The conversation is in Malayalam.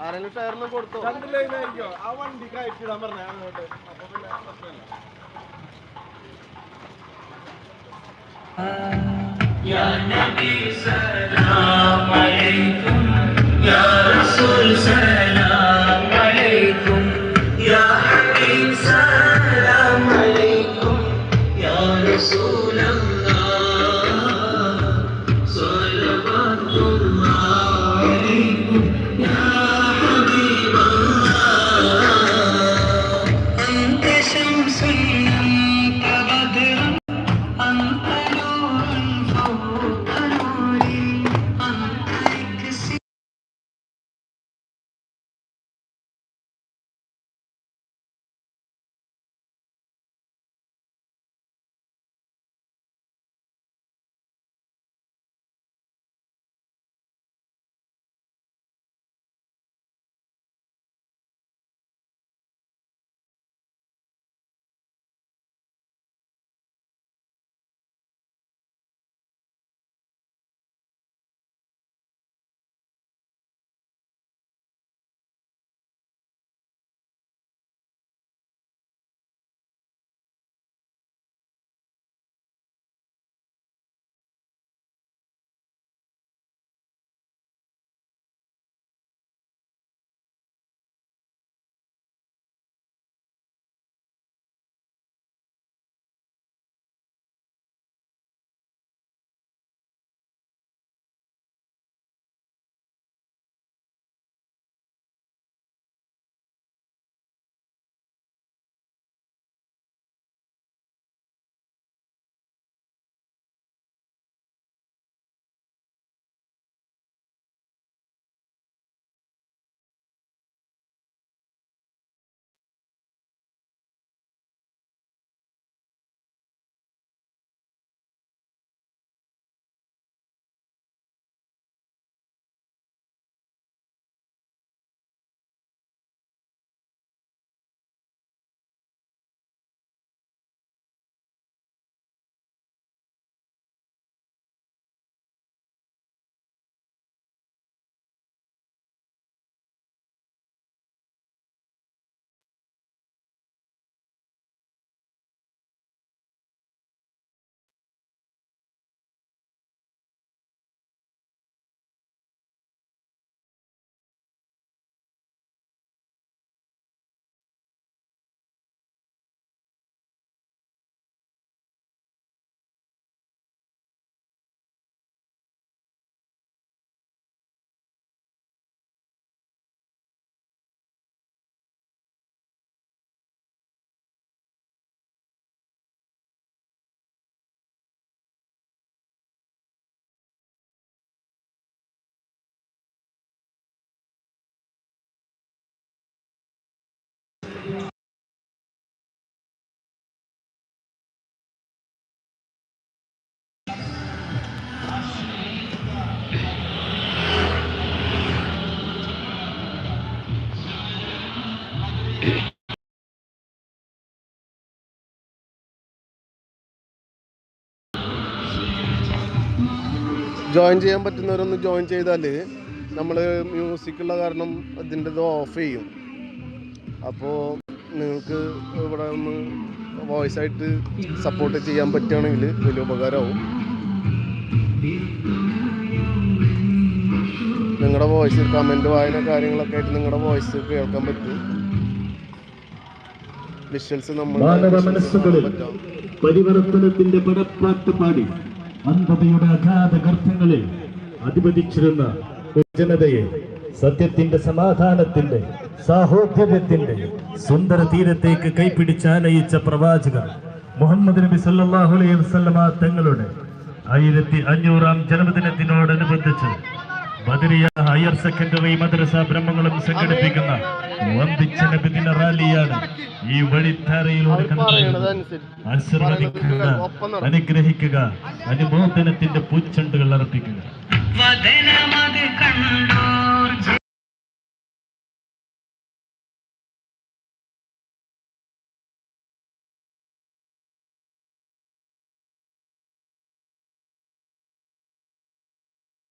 ആരെങ്കിലും ഷെയറിന് കൊടുത്തോ രണ്ട് ലൈൻ ആയിരിക്കോ ആ വണ്ടി കയറ്റിടാൻ പറഞ്ഞ അങ്ങോട്ട് അപ്പൊ പിന്നെ പ്രശ്നമില്ല أنت ജോയിൻ ചെയ്യാൻ പറ്റുന്നവരൊന്ന് ജോയിൻ ചെയ്താൽ നമ്മൾ മ്യൂസിക്കുള്ള കാരണം അതിന്റെ ഇത് ഓഫ് ചെയ്യും. അപ്പോൾ നിങ്ങൾക്ക് ഇവിടെ ഒന്ന് വോയിസ് ആയിട്ട് സപ്പോർട്ട് ചെയ്യാൻ പറ്റുകയാണെങ്കിൽ വലിയ ഉപകാരമാവും. നിങ്ങളുടെ വോയിസ് കമന്റ് വായന കാര്യങ്ങളൊക്കെ ആയിട്ട് നിങ്ങളുടെ വോയിസ് കേൾക്കാൻ പറ്റും. വിഷ്വൽസ് നമ്മൾ മാനവ മനസ്സുകളിൽ പരിവർത്തനത്തിന്റെ പടപ്പാട്ട് പാടി അന്ധതയുടെ അഗാധ ഗർഭങ്ങളിൽ അധിപതിച്ചിരുന്ന ജനതയെ സത്യത്തിന്റെ സമാധാനത്തിന്റെ സാഹോദര്യത്തിന്റെ സുന്ദര തീരത്തേക്ക് കൈപ്പിടിച്ചാനയിച്ച പ്രവാചകർ മുഹമ്മദ് നബി സല്ലല്ലാഹു അലൈഹി വസല്ലമ തങ്ങളുടെ ആയിരത്തി അഞ്ഞൂറാം ജന്മദിനത്തിനോടനുബന്ധിച്ച് ബദരിയ ഹയർ സെക്കൻഡറി മദ്രസ ബ്രഹ്മങ്ങളും സംഘടിപ്പിക്കുന്ന വമ്പിച്ച നബിദിന റാലിയാണ് ഈ വഴിത്താരയിലൂടെ ആശീർവദിക്കുക അനുഗ്രഹിക്കുക അനുമോദനത്തിന്റെ പൂച്ചെണ്ടുകൾ അർപ്പിക്കുക. വദനമത് കണ്ട?